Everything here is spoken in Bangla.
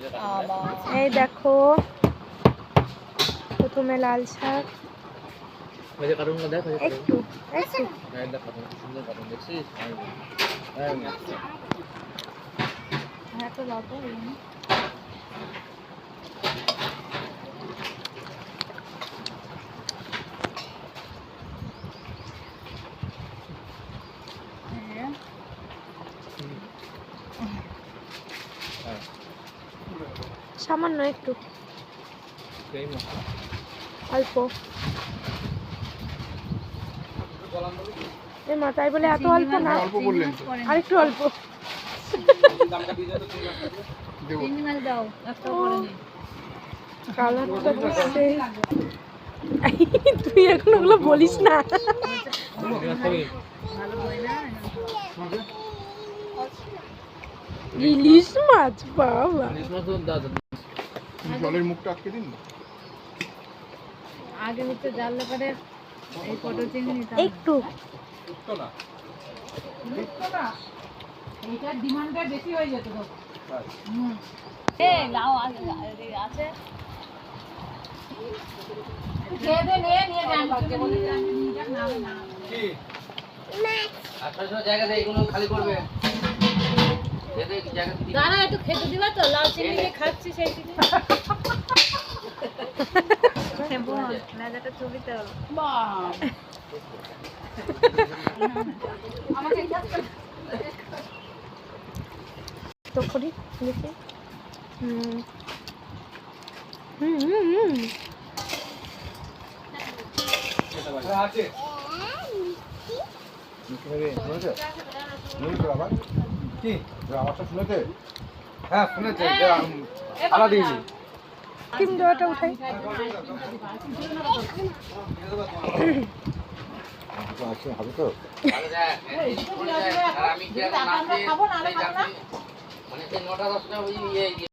এই দেখো প্রথমে লাল শাক। ওই যে কার্টুনগুলো দেখ ওই যে একটু একটু। হ্যাঁ, দেখ কার্টুন কি সুন্দর কার্টুন দেখছিস হ্যাঁ, হ্যাঁ, হ্যাঁ তো বাবু হ্যাঁ। সামান্য একটু। অল্প। এ মা তাই বলে এত অল্প না? আর একটু অল্প। তুই এখন ওগুলো বলিস না? ইলিশ মাছ বাবা ইলিশ মাছ তো দাও। জলের মুখটা আটকে দিন আগে হচ্ছে জানলে পরে এই ফটো চিংড়ি নিতাম। একটু। এইটার ডিমান্ডটা বেশি হয়ে যেত তো। হুম। এ লাও আছে আছে। খেয়ে দে নিয়ে নিয়ে যান। নিয়ে যান। নিয়ে যান না। না আশপাশে জায়গা দেয় এগুলো খালি করবে। দাঁড়া একটু খেতে দিবা তো? লাল চিংড়ি দিয়ে খাচ্ছি সেই ছবিতে তো করি দেখি হুম। হুম হুম আবার কি আওয়াজটা শুনেছে হ্যাঁ শুনেছে দেওয়াটা উঠাই আচ্ছা হবে তো আমি খাব না, মানে নটা দশটা ওই ইয়ে